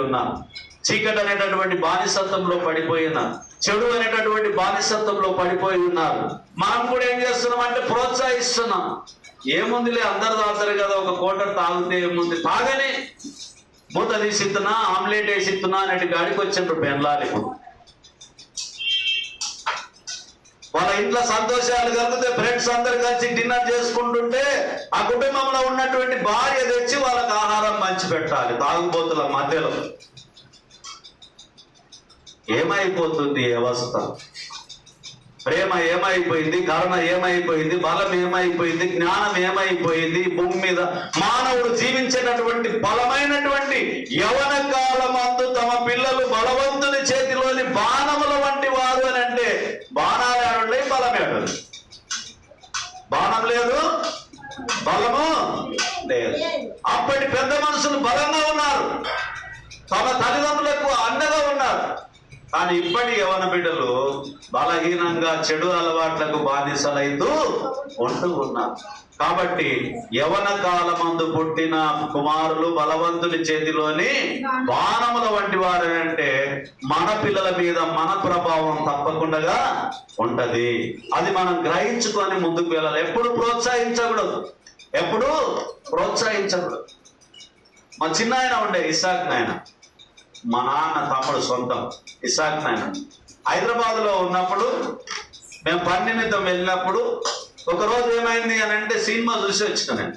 ఉన్న. చీకటి అనేటటువంటి బానిసత్వంలో పడిపోయి ఉన్నారు చెడు అనేటటువంటి బానిసత్వంలో పడిపోయి ఉన్నారు. మనం కూడా ఏం చేస్తున్నాం అంటే ప్రోత్సహిస్తున్నాం. ఏముందిలే అందరు తాగుతారు కదా ఒక కోటర్ తాగితే ఏముంది? తాగని. మూత తీసిస్తున్నా ఆమ్లెట్ వేసిస్తున్నా అనేటి గాడికి వచ్చిండ్రు పెన్లాలు వాళ్ళ ఇంట్లో సంతోషాలు కలిగితే ఫ్రెండ్స్ అందరు కలిసి డిన్నర్ చేసుకుంటుంటే ఆ కుటుంబంలో ఉన్నటువంటి భార్య తెచ్చి వాళ్ళకి ఆహారం పంచి పెట్టాలి. తాగుబోతుల మధ్యలో. ఏమైపోతుంది వ్యవస్థ ప్రేమ ఏమైపోయింది? కరుణ ఏమైపోయింది? బలం ఏమైపోయింది? జ్ఞానం ఏమైపోయింది? భూమి మీద మానవుడు జీవించినటువంటి బలమైనటువంటి యవన కాలమందు తమ పిల్లలు బలవంతుని చేతిలోని బాణములు వంటి వారు అని అంటే బాణాలు ఆడండి బలం ఆడండి బలం లేదు. బలము లేదు. అప్పటి పెద్ద మనుషులు బలంగా ఉన్నారు. తమ తల్లిదండ్రులకు అండగా ఉన్నారు. కానీ ఇప్పటి యవన బిడ్డలు బలహీనంగా చెడు అలవాట్లకు బానిసలైతూ ఉంటూ ఉన్నారు. కాబట్టి యవన కాలమందు పుట్టిన కుమారులు బలవంతుని చేతిలోని బాణముల వంటి వారు అంటే మన పిల్లల మీద మన ప్రభావం తప్పకుండా ఉంటది. అది మనం గ్రహించుకొని ముందుకు వెళ్ళాలి. ఎప్పుడు ప్రోత్సహించకూడదు. ఎప్పుడు ప్రోత్సహించకూడదు. మా చిన్న ఆయన ఉండే ఇసాక్ నాయన. మా నాన్న తమ్ముడు సొంతం ఇసాక్ నాయన. హైదరాబాద్లో ఉన్నప్పుడు మేము పని నిమిత్తం వెళ్ళినప్పుడు ఒక రోజు ఏమైంది అని అంటే సినిమా చూసి వచ్చిన నేను.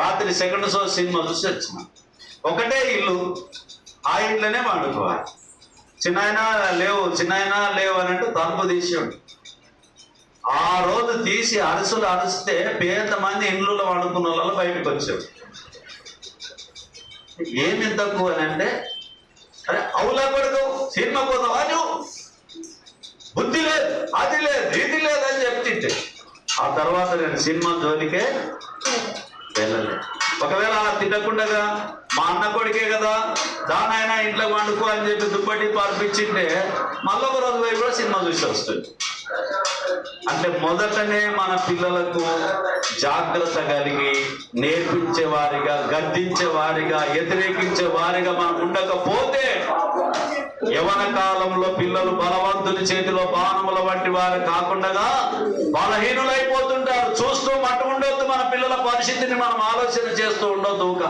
రాత్రి సెకండ్ షో సినిమా చూసి వచ్చిన. ఒకటే ఇల్లు. ఆ ఇంట్లోనే వండుకోవాలి చిన్నాయన లేవు చిన్నాయన లేవు అని అంటే తలుపు తీసేవాడు. ఆ రోజు తీసి అరుసులు అరిస్తే పేద మంది ఇండ్లలో వండుకున్న వాళ్ళు బయటకు వచ్చారు ఏమి తక్కువ అని అంటే అరే అవులా కొడుకు సినిమా పోతావా నువ్వు? బుద్ధి లేదు అది లేదు ఇది లేదు అని చెప్తుంటే ఆ తర్వాత నేను సినిమా జోలికే వెళ్ళలేదు. ఒకవేళ అలా తినకుండగా మా అన్న కొడుకే కదా దానైనా ఇంట్లో వండుకో అని చెప్పి దుప్పటి పార్పించింటే మళ్ళీ ఒక రోజు పోయి కూడా సినిమా చూసి వస్తుంది. అంటే మొదటనే మన పిల్లలకు జాగ్రత్త కలిగి నేర్పించే వారిగా గద్దించే వారిగా వ్యతిరేకించే వారిగా మనం ఉండకపోతే యవన కాలంలో పిల్లలు బలవంతుని చేతిలో బాణముల వంటి వారు కాకుండా బలహీనులైపోతుంటారు. చూస్తూ మట్టు ఉండొద్దు మన పిల్లల పరిస్థితిని మనం ఆలోచన చేస్తూ ఉండొద్దు ఊక.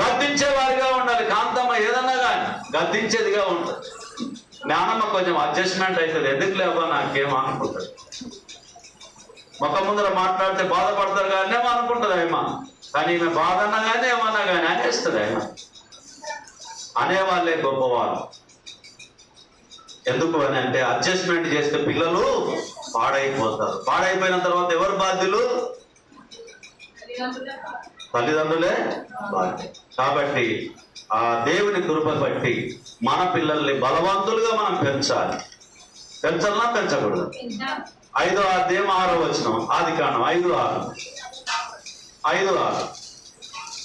గద్దించే వారిగా ఉండాలి. కాంతమ్మ ఏదన్నా కానీ గద్దించేదిగా ఉంటుంది. జ్ఞానమ్మ కొంచెం అడ్జస్ట్మెంట్ అవుతుంది. ఎందుకు లేవో నాకేం అనుకుంటుంది? మొక్క ముందర మాట్లాడితే బాధపడతారు కానీ ఏమో అనుకుంటుంది ఆయమ్మ కానీ ఈమె బాధ అన్నా కానీ ఏమన్నా కానీ అనేస్తుంది ఆయన అనేవాళ్ళే గొప్పవాళ్ళు ఎందుకు అని అంటే అడ్జస్ట్మెంట్ చేస్తే పిల్లలు పాడైపోతారు. పాడైపోయిన తర్వాత ఎవరు బాధ్యులు? తల్లిదండ్రులే బాధ్యులు. కాబట్టి ఆ దేవుని కృప బట్టి మన పిల్లల్ని బలవంతులుగా మనం పెంచాలి. పెంచాలన్నా పెంచకూడదు. ఐదో అధ్యాయం ఆరో వచ్చిన ఆది కాండం. ఐదు ఆరు. ఐదు ఆరు.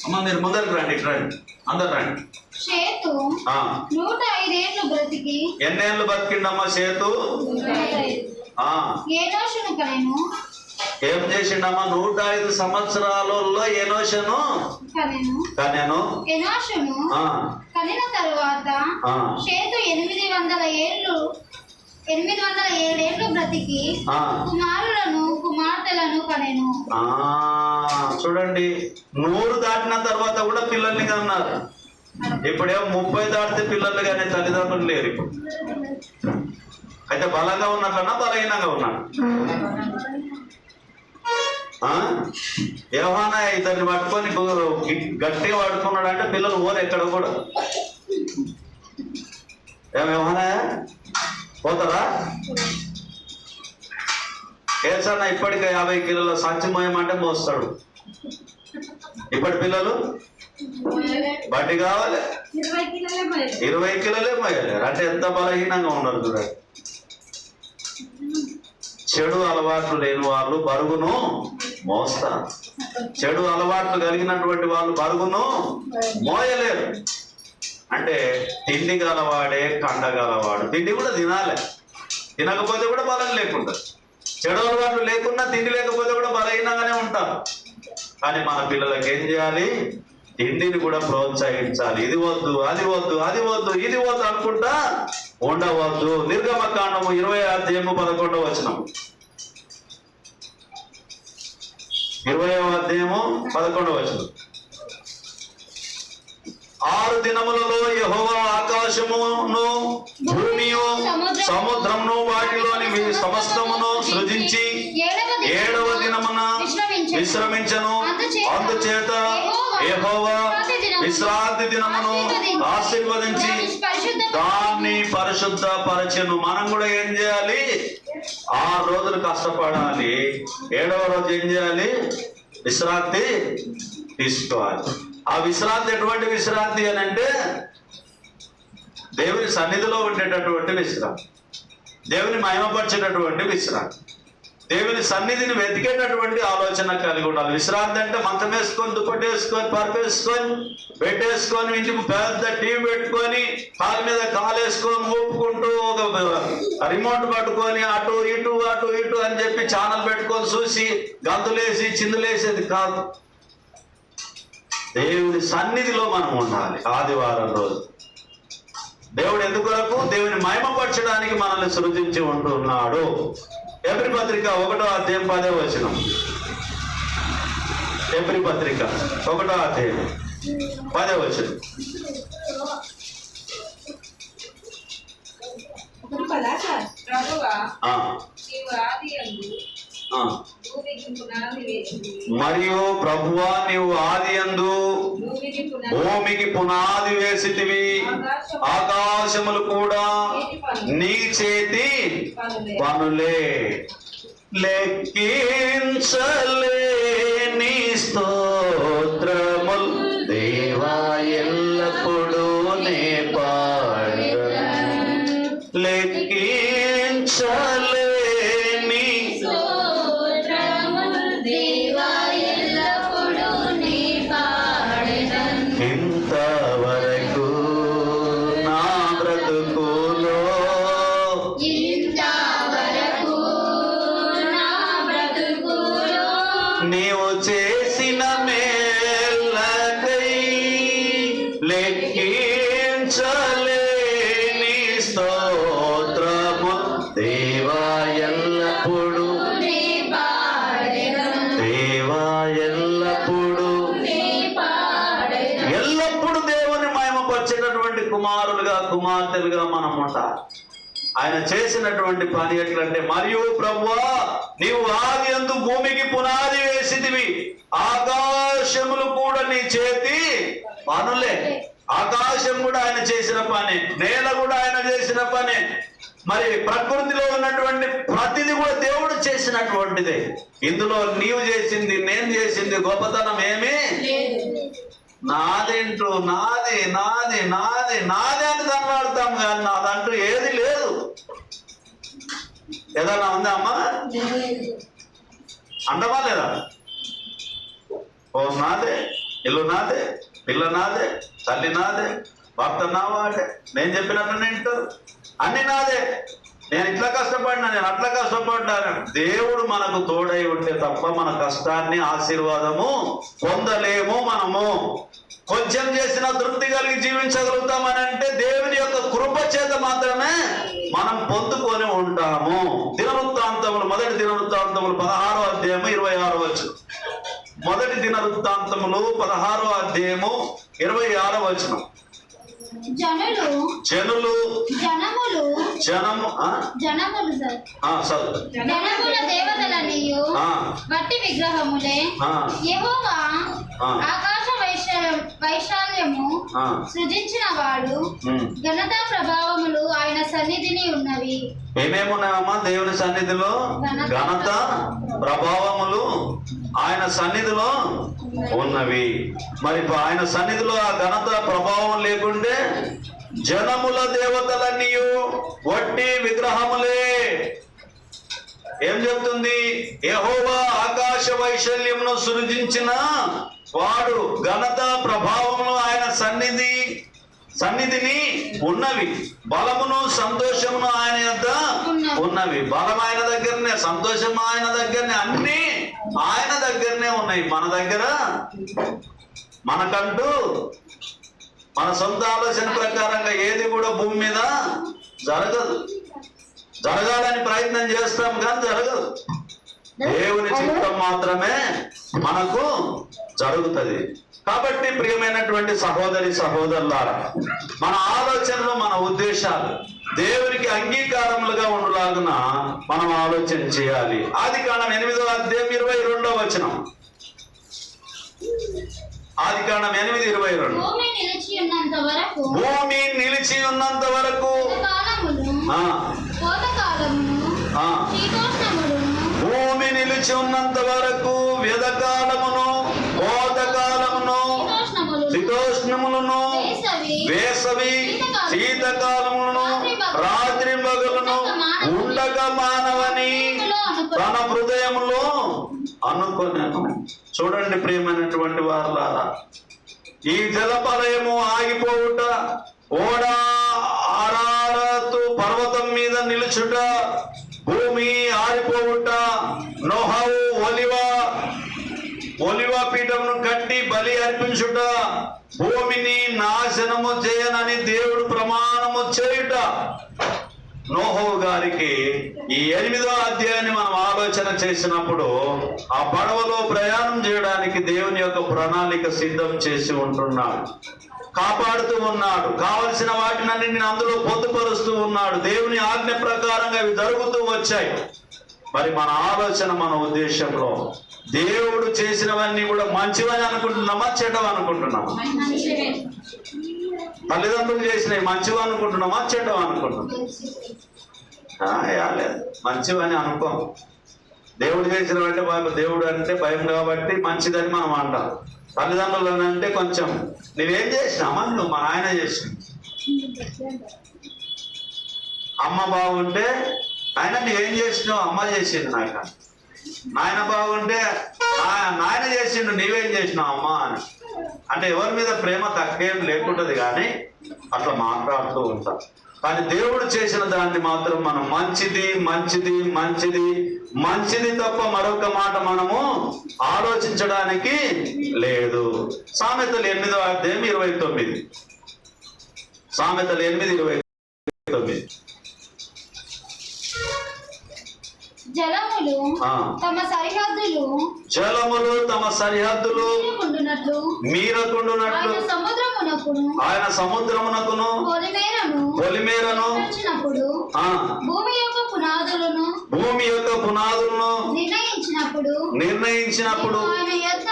అమ్మ మీరు ముందరికి రండి ఇటు రండి. అందరు రండి. నూట ఐదేళ్ళు బ్రతికి ఎన్నేళ్ళు బతికిండమ్మా సేతు ఏం చేసిండమ్మా? నూట ఐదు సంవత్సరాలలో ఎనోషను కనెను. కనెను. ఎనోషును కనిన తరువాత చేతు ఎనిమిది వందల ఏళ్ళు ఎనిమిది వందల ఏడేళ్ళు బ్రతికి. కుమారులను కుమార్తెలను కనెను. ఆ, చూడండి. నూరు దాటిన తర్వాత కూడా పిల్లల్ని కన్నారు ఇప్పుడేమో ముప్పై దాటితే పిల్లలు కానీ తల్లిదండ్రులు లేరు ఇప్పుడు. అయితే బలంగా ఉన్నట్లన్నా బలహీనంగా ఉన్నాడు? ఏమన్నా ఇతన్ని పట్టుకొని గట్టిగా పట్టుకున్నాడు అంటే పిల్లలు ఓరు ఎక్కడ కూడా. ఏమేమన్నా పోతారా? కేసన్న ఇప్పటికే యాభై కిలోల సంచి మోయమంటే మోస్తాడు. ఇప్పటి పిల్లలు? బట్టి కావాలి. ఇరవై కిలోలే మరి ఇరవై కిలోలే మోయలేరు అంటే ఎంత బలహీనంగా ఉన్నారు చూడండి చెడు అలవాట్లు లేని వాళ్ళు బరుగును మోస్తారు. చెడు అలవాట్లు కలిగినటువంటి వాళ్ళు బరుగును మోయలేరు. అంటే తిండి గలవాడే కండగలవాడు తిండి కూడా తినాలి. తినకపోతే కూడా బలం లేకుండా. చెడు అలవాట్లు లేకుండా తిండి లేకపోతే కూడా బలహీనంగానే ఉంటారు. కానీ మన పిల్లలకి ఏం చేయాలి? తిండిని కూడా ప్రోత్సహించాలి. ఇది వద్దు అది వద్దు అది వద్దు ఇది వద్దు అనుకుంటా ఉండవద్దు. నిర్గమకాండము ఇరవై అధ్యాయము పదకొండవ వచనం. ఇరవై అధ్యాయము పదకొండవ వచనం. ఆరు దినములలో యెహోవా ఆకాశమును భూమియు సముద్రమును వాటిలోని మీ సమస్తమును సృజించి ఏడవ దినమున విశ్రమించను. అందుచేత యెహోవా విశ్రాంతి దినమును ఆశీర్వదించి దాన్ని పరిశుద్ధ పరచను మనం కూడా ఏం చేయాలి? ఆరు రోజులు కష్టపడాలి. ఏడవ రోజు ఏం చేయాలి? విశ్రాంతి తీసుకోవాలి. ఆ విశ్రాంతి ఎటువంటి విశ్రాంతి అని అంటే దేవుని సన్నిధిలో ఉండేటటువంటి విశ్రాంతి. దేవుని మహిమపరిచేటటువంటి విశ్రాంతి. దేవుని సన్నిధిని వెతికేటటువంటి ఆలోచన కలిగి ఉండాలి. విశ్రాంతి అంటే మంచం వేసుకొని దుప్పటి వేసుకొని పెట్టేసుకొని ఇంటి పెద్ద టీవీ పెట్టుకొని కాలు మీద కాలు వేసుకొని ఊపుకుంటూ ఒక రిమోట్ పట్టుకొని అటు ఇటు అటు ఇటు అని చెప్పి ఛానల్ పెట్టుకొని చూసి గంతులేసి చిందులేసేది కాదు. దేవుని సన్నిధిలో మనం ఉండాలి ఆదివారం రోజు. దేవుడు ఎందుకు దేవుని మహిమపరచడానికి మనల్ని సృజించి ఉంటున్నాడు. ఎబ్రి పత్రిక ఒకటో అధ్యాయం పదే వచనం. ఎబ్రి పత్రిక ఒకటో అధ్యాయం పదే వచనం. ప్రభువా ఆ, నీవు ఆది మరియు ప్రభువా నీవు ఆది అందు భూమికి పునాది వేసితివి. ఆకాశములు కూడా నీ చేతి పనులే. లెక్కించలేని స్తోత్రముల్ స్తోత్రము ఎల్లప్పుడు దేవా ఎల్లప్పుడు దేవుని మహిమపరిచేటటువంటి కుమారులుగా కుమార్తెలుగా మనం ఉండాలి ఆయన చేసినటువంటి పని ఎట్లంటే మరియు ప్రభువా నీవు ఆది అందు భూమికి పునాది వేసిదివి ఆకాశములు కూడా నీ చేతి పనులే. ఆకాశం కూడా ఆయన చేసిన పని నేల కూడా ఆయన చేసిన పని. మరి ప్రకృతిలో ఉన్నటువంటి ప్రతిది కూడా దేవుడు చేసినటువంటిదే. ఇందులో నీవు చేసింది నేను చేసింది గొప్పతనం ఏమి? నాదేంటో నాది నాది నాది నాది అని కనబడతాం కానీ నాదంటూ ఏది లేదు. ఏదన్నా ఉందా అమ్మా? అంటమా లేదా? ఓ నాదే ఇల్లు నాదే పిల్ల నాదే తల్లి నాదే భర్త నా నేను చెప్పినట్టు వింటారు అన్ని నాదే. నేను ఇట్లా కష్టపడినా నేను అట్లా కష్టపడ్డాను దేవుడు మనకు తోడై ఉంటే తప్ప మన కష్టాన్ని ఆశీర్వాదము పొందలేము మనము. కొంచెం చేసిన తృప్తి కలిగి జీవించగలుగుతామని అంటే దేవుని యొక్క కృప చేత మాత్రమే మనం పొందుకొని ఉంటాము. దినవృత్తాంతములు మొదటి దినవృత్తాంతములు పదహారో అధ్యాయము ఇరవై ఆరో వచ్చు మొదటి దినవృత్తాంతములు పదహారో అధ్యాయము ఇరవై ఆరో వచనం. జనులు జనులు. జనములు. జనము? జనములు సార్. జనముల దేవతలనియు ఆ, వట్టి విగ్రహములే యెహోవా. ఆకాశ వైశాల్యం వైశాల్యము. సృజించిన వాడు. ఘనత ప్రభావములు ఆయన సన్నిధిని ఉన్నవి. ఏమేమున్నాయమ్మా దేవుని సన్నిధిలో? ఘనత ప్రభావములు ఆయన సన్నిధిలో ఉన్నవి. మరి ఆయన సన్నిధిలో ఆ ఘనత ప్రభావం లేకుంటే జనముల దేవతలన్నీ వట్టి విగ్రహములే. ఏం చెప్తుంది? యెహోవా ఆకాశ వైశల్యమును సృజించిన వాడు ఘనత ప్రభావమును ఆయన సన్నిధి సన్నిధిని ఉన్నవి. బలమును సంతోషమును ఆయన యొద్ద ఉన్నవి. బలం ఆయన దగ్గరనే సంతోషం ఆయన దగ్గరనే అన్ని ఆయన దగ్గరనే ఉన్నాయి. మన దగ్గర మనకంటూ మన సొంత ఆలోచన ప్రకారంగా ఏది కూడా భూమి మీద జరగదు. జరగాలని ప్రయత్నం చేస్తాం కానీ జరగదు. దేవుని చిత్తం మాత్రమే మనకు జరుగుతుంది. కాబట్టి ప్రియమైనటువంటి సహోదరి సహోదరులారా మన ఆలోచనలు మన ఉద్దేశాలు దేవునికి అంగీకారములుగా ఉండలాగున మనం ఆలోచన చేయాలి. ఆది కాండం ఎనిమిదో అధ్యాయం ఇరవై రెండో వచనం. ఆది కాండం ఎనిమిది ఇరవై రెండు. భూమి నిలిచి ఉన్నంత వరకు భూమి నిలిచి ఉన్నంత వరకు భూమి నిలిచి ఉన్నంత వరకు వ్యధకాలమును కోతకాలమును శీతోష్ణములను వేసవి వేసవి శీతకాలములను రాత్రి మగలను ఉండక మానవని తన హృదయములో అనుకున్నాను చూడండి ప్రియమైనటువంటి వారులారా ఈ జలపాలయము ఆగిపోవుట ఓడ ఆరాడుతూ పర్వతం మీద నిలుచుట భూమి ఆరిపోవుట నోహవు ఒలివ ఒలివ పీఠమును కట్టి బలి అర్పించుట భూమిని నాశనము చేయనని దేవుడు ప్రమాణము చేయుట. నోహో గారికి ఈ ఎనిమిదో అధ్యాయాన్ని మనం ఆలోచన చేసినప్పుడు ఆ పడవలో ప్రయాణం చేయడానికి దేవుని యొక్క ప్రణాళిక సిద్ధం చేసి ఉంటున్నాడు. కాపాడుతూ ఉన్నాడు. కావలసిన వాటినన్నింటిని అందులో పొందుపరుస్తూ ఉన్నాడు. దేవుని ఆజ్ఞ ప్రకారంగా ఇవి జరుగుతూ వచ్చాయి. మరి మన ఆలోచన మన ఉద్దేశంలో దేవుడు చేసినవన్నీ కూడా మంచివని అనుకుంటున్నామా చెడ్డవి అనుకుంటున్నామా. తల్లిదండ్రులు చేసినవి మంచివి అనుకుంటున్నామా చెడ్డవి అనుకుంటున్నాం ఆ, మంచివని అనుకోం. దేవుడు చేసిన అంటే దేవుడు అంటే భయం కాబట్టి మంచిదని మనం అంటాం. తల్లిదండ్రులు అంటే కొంచెం నువ్వేం చేసినామా నువ్వు మా నాయన చేసిన అమ్మ బాగుంటే ఆయన నువ్వేం చేసినావు? అమ్మ చేసింది నాయన. నాయన బాగుంటే నాయన చేసిండు నీవేం చేసినావు అమ్మ? అని. అంటే ఎవరి మీద ప్రేమ తక్కువేం లేకుంటది కానీ అట్లా మాట్లాడుతూ ఉంటాం. కానీ దేవుడు చేసిన దాన్ని మాత్రం మనం మంచిది మంచిది మంచిది. మంచిది తప్ప మరొక మాట మనము ఆలోచించడానికి లేదు. సామెతలు ఎనిమిదో అధ్యాయం ఇరవై తొమ్మిది. సామెతలు ఎనిమిది ఇరవై తొమ్మిది. జలములు. తమ సరిహద్దులు జలములు తమ సరిహద్దులు మీరుకుండునట్లు. ఆయన సముద్రమునకును ఆయన సముద్రమునకును పొలిమేరను భూమి యొక్క పునాదులను భూమి యొక్క పునాదులను నిర్ణయించినప్పుడు నిర్ణయించినప్పుడు ఆయన యొక్క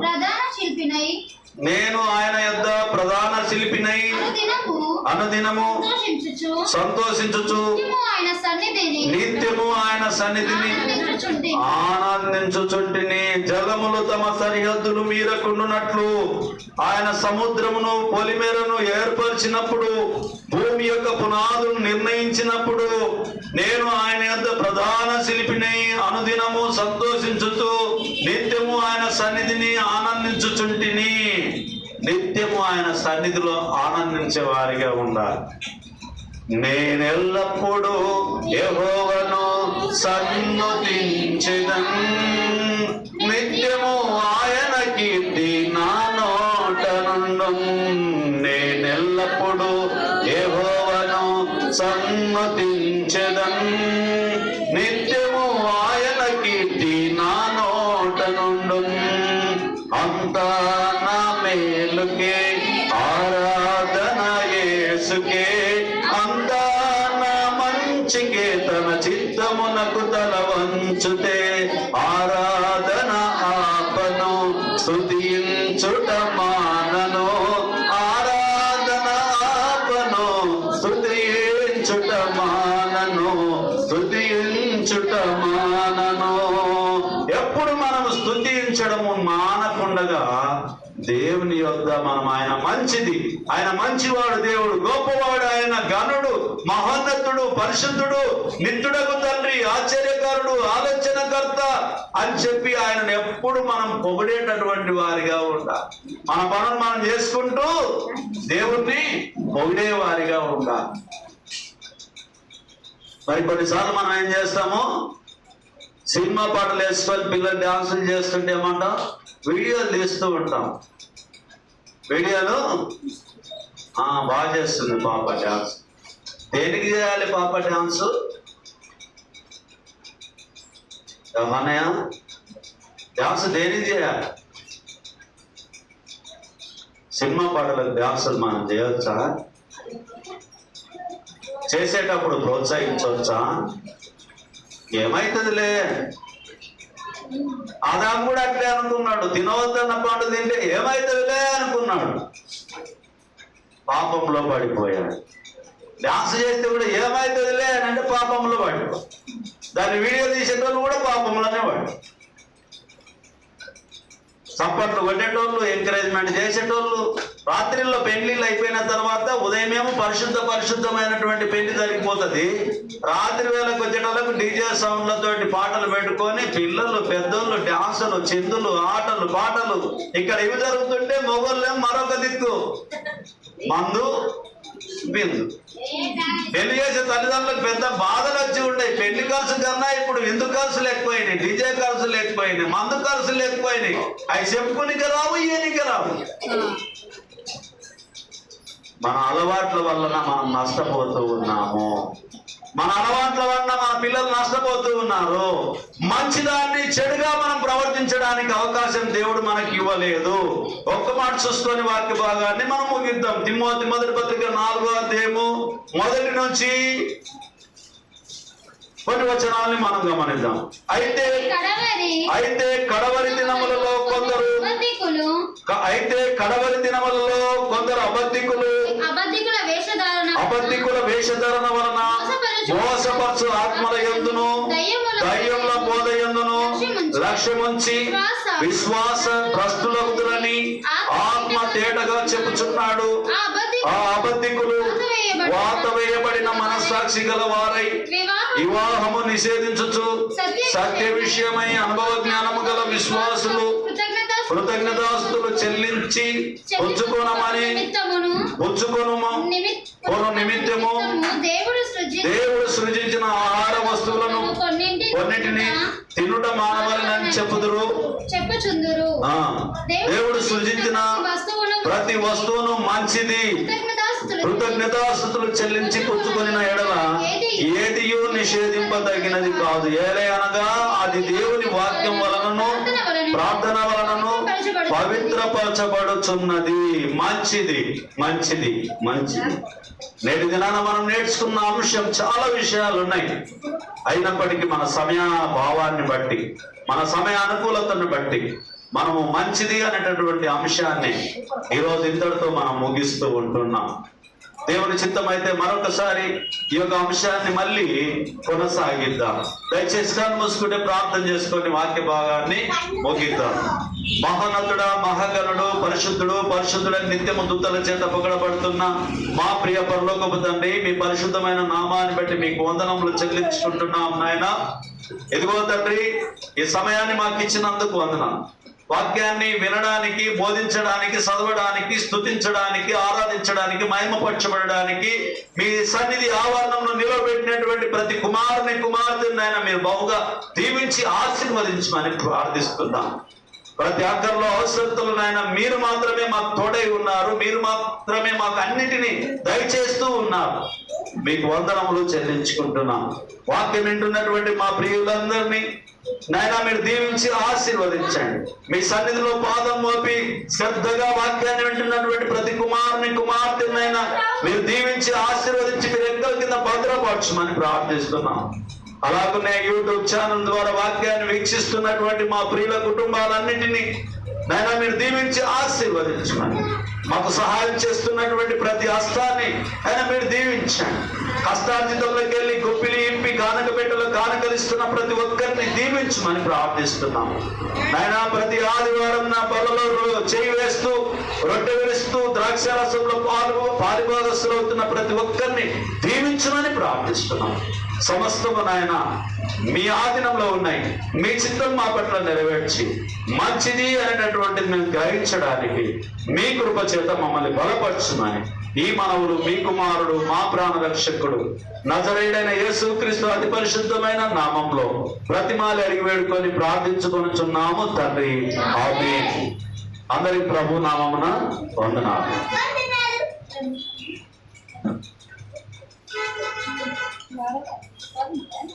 ప్రధాన శిల్పినై నేను ఆయన యొద్ద ప్రధాన శిల్పినై అనుదినము సంతోషించుచు. నిత్యము ఆయన సన్నిధిని ఆనందించుచుంటిని. జలములు తమ సరిహద్దులు మీరకుండునట్లు ఆయన సముద్రమును పొలిమేరను ఏర్పరిచినప్పుడు భూమి యొక్క పునాదులు నిర్ణయించినప్పుడు నేను ఆయన యొక్క ప్రధాన శిల్పిని అనుదినము సంతోషించుతూ నిత్యము ఆయన సన్నిధిని ఆనందించుచుంటిని. నిత్యము ఆయన సన్నిధిలో ఆనందించే వారిగా ఉండాలి. నేనెల్లప్పుడూ ఎహోవను సన్నుతించెదన్. నిత్యము ఆయన దేవుని యొద్ద మనం ఆయన మంచిది. ఆయన మంచివాడు దేవుడు గొప్పవాడు ఆయన గనుడు మహోన్నతుడు పరిశుద్ధుడు నిత్యుడకు తండ్రి ఆశ్చర్యకారుడు ఆలోచనకర్త అని చెప్పి ఆయనను ఎప్పుడు మనం పొగిడేటటువంటి వారిగా ఉండాలి. మన పనులు మనం చేసుకుంటూ దేవుణ్ణి పొగిడే వారిగా ఉండాలి. మరి కొన్నిసార్లు మనం ఏం చేస్తాము? సినిమా పాటలు వేసుకొని పిల్లలు డాన్సులు చేస్తుంటే ఏమంటాం? వీడియోలు తీస్తూ ఉంటాం. వీడియోలో ఆ, బాగా చేస్తుంది పాప డాన్స్. దేనికి చేయాలి పాప డాన్స్? ఏమన్నయ్య డాన్స్ దేనికి చేయాలి? సినిమా పాటలకు డాన్సులు మనం చేయొచ్చా చేసేటప్పుడు ప్రోత్సహించవచ్చా? ఏమైతుందిలే? ఆదాం కూడా అట్లే అనుకున్నాడు. తినవద్దన్న పండు తింటే ఏమైతుందిలే అనుకున్నాడు. పాపంలో పడిపోయాడు. డాన్స్ చేస్తే కూడా ఏమైతుందిలే అని అంటే పాపంలో పడిపో. దాన్ని వీడియో తీసేటోళ్ళు కూడా పాపంలోనే వాడు చప్పట్లు కొట్టేటోళ్ళు ఎంకరేజ్మెంట్ చేసేటోళ్ళు రాత్రిలో పెండ్లిళ్ళు అయిపోయిన తర్వాత ఉదయమేమో పరిశుద్ధ పరిశుద్ధమైనటువంటి పెళ్ళి జరిగిపోతుంది. రాత్రి వేళకు వచ్చేటప్పుడు డీజే సౌండ్లతోటి పాటలు పెట్టుకొని పిల్లలు పెద్దోళ్ళు డాన్సులు చిందులు ఆటలు పాటలు. ఇక్కడ ఇవి జరుగుతుంటే మొగోళ్ళేం మరొక దిక్కు? మందు విందు. పెళ్ళి చేసే తల్లిదండ్రులకు పెద్ద బాధలు వచ్చి ఉంటాయి పెళ్ళి ఖర్చు కన్నా ఇప్పుడు విందు ఖర్చులు ఎక్కువైనాయి డీజే ఖర్చులు ఎక్కువైనాయి మందు ఖర్చులు ఎక్కువైనాయి అవి చెప్పుకునికి రావు ఏనికి రావు. మన అలవాట్ల వలన మనం నష్టపోతూ ఉన్నాము. మన అలవాట్ల వలన మన పిల్లలు నష్టపోతూ ఉన్నారు. మంచిదాన్ని చెడుగా మనం ప్రవర్తించడానికి అవకాశం దేవుడు మనకి ఇవ్వలేదు. ఒక్క మాట చూసుకొని వాక్య భాగాన్ని మనం ముగిద్దాం. తిమ్మోతి మొదటి పత్రిక నాలుగో అధ్యాయము మొదటి నుంచి కొన్ని వచనాల్ని మనం గమనిద్దాం. అయితే అయితే కడవరి దినములలో కొందరు అయితే కడవరి దినములలో కొందరు అబద్ధికులు అబద్ధికుల వేషధారణ వలన మోసపరచు ఆత్మల ఎందును దయ్యముల బోధ ఎందును లక్ష్యముంచి విశ్వాస భ్రష్టులగుదురని ఆత్మ తేటగా చెప్పుచున్నాడు. ఆ అబద్ధికులు వాత వేయబడిన మనస్సాక్షి గల వారై వివాహం వివాహము నిషేధించుచు సత్య విషయమై అనుభవ జ్ఞానము గల విశ్వాసులు కృతజ్ఞత కృతజ్ఞతాస్తులు చెల్లించి ఉంచుకొను నిమిత్- కొను నిమిత్తము దేవుడు సృజించిన ఆహార వస్తువులను కొన్నింటి కొన్నిటిని తినుట మానవాలని చెప్పుదురు. దేవుడు సృజించిన ప్రతి వస్తువును మంచిది. కృతజ్ఞతాస్థుతులు చెల్లించి పుచ్చుకొనిన ఎడల ఏదియు నిషేధింపదగినది కాదు. ఏలే అనగా అది దేవుని వాక్యం వలనను ప్రార్థన వలనను పవిత్రపరచబడుచున్నది. మంచిది మంచిది మంచిది. నేటి దినాన మనం నేర్చుకున్న అంశం చాలా విషయాలు ఉన్నాయి అయినప్పటికీ మన సమయ భావాన్ని బట్టి మన సమయ అనుకూలతను బట్టి మనము మంచిది అనేటటువంటి అంశాన్ని ఈరోజు ఇంతటితో మనం ముగిస్తూ ఉంటున్నాం. దేవుని చిత్తం అయితే మరొకసారి ఈ యొక్క అంశాన్ని మళ్ళీ కొనసాగిద్దాం. దయచేసి కన్ను మూసుకుంటే ప్రార్థన చేసుకొని వాక్య భాగాన్ని ముగిద్దాం. మహోన్నతుడ మహాగణుడు పరిశుద్ధుడు పరిశుద్ధుడ నిత్యము దూతల చేత పొగడబడుతున్న మా ప్రియ పరలోకపు తండ్రి మీ పరిశుద్ధమైన నామాన్ని బట్టి మీకు వందనములు చెల్లించుకుంటున్నాం నాయన. ఎదుగో తండ్రి ఈ సమయాన్ని మాకు ఇచ్చినందుకు వందనాలు. వాక్యాన్ని వినడానికి బోధించడానికి చదవడానికి స్తుతించడానికి ఆరాధించడానికి మహిమపరచబడడానికి మీ సన్నిధి ఆవరణంలో నిలబెట్టినటువంటి ప్రతి కుమారుని కుమార్తెను ఆయన మీరు బహుగా దీవించి ఆశీర్వదించమని ప్రార్థిస్తున్నాం. ప్రతి ఒక్కరిలో అవసరతలు నాయన మీరు మాత్రమే మాకు తోడై ఉన్నారు మీరు మాత్రమే మాకు అన్నిటినీ దయచేస్తూ ఉన్నారు. మీకు వందనములు చెల్లించుకుంటున్నాం. వాక్యం వింటున్నటువంటి మా ప్రియులందరినీ నాయన మీరు దీవించి ఆశీర్వదించండి. మీ సన్నిధిలో పాదం మోపి శ్రద్ధగా వాక్యాన్ని వింటున్నటువంటి ప్రతి కుమారుని కుమార్తెనైనా మీరు దీవించి ఆశీర్వదించి మీరు ఎక్కల కింద భద్రపరచమని ప్రార్థిస్తున్నాం. అలాగనే యూట్యూబ్ ఛానల్ ద్వారా వాక్యాన్ని వీక్షిస్తున్నటువంటి మా ప్రియుల కుటుంబాలన్నింటినీ నైనా మీరు దీవించి ఆశీర్వదించమని మాకు సహాయం చేస్తున్నటువంటి ప్రతి హస్తాన్ని అయినా మీరు దీవించండి. కష్టార్జితంలోకి వెళ్ళి గొప్పిలి ఇంపి కానక పెట్టలు కానకలిస్తున్న ప్రతి ఒక్కరిని దీవించమని ప్రార్థిస్తున్నాము. నాయనా ప్రతి ఆదివారం నా పొలలో చేయి వేస్తూ రొట్టె వేస్తూ ద్రాక్ష రసంలో పాలు పారిభాగస్తులు అవుతున్న ప్రతి ఒక్కరిని దీవించమని ప్రార్థిస్తున్నాము. సమస్తము నాయన మీ ఆధీనంలో ఉన్నాయి. మీ చిత్తం మా పట్ల నెరవేర్చి మంచిది అనేటటువంటిది మేము గ్రహించడానికి మీ కృప చేత మమ్మల్ని బలపరచుమని ఈ మానవుడు మీ కుమారుడు మా ప్రాణ రక్షకుడు నజరేడైన యేసుక్రీస్తు అతి పరిశుద్ధమైన నామంలో ప్రతిమాలు అడిగి వేడుకొని ప్రార్థించుకొనుచున్నాము తండ్రి. అందరి ప్రభు నామమున వందనాలు. వందనాలు. Kami kan.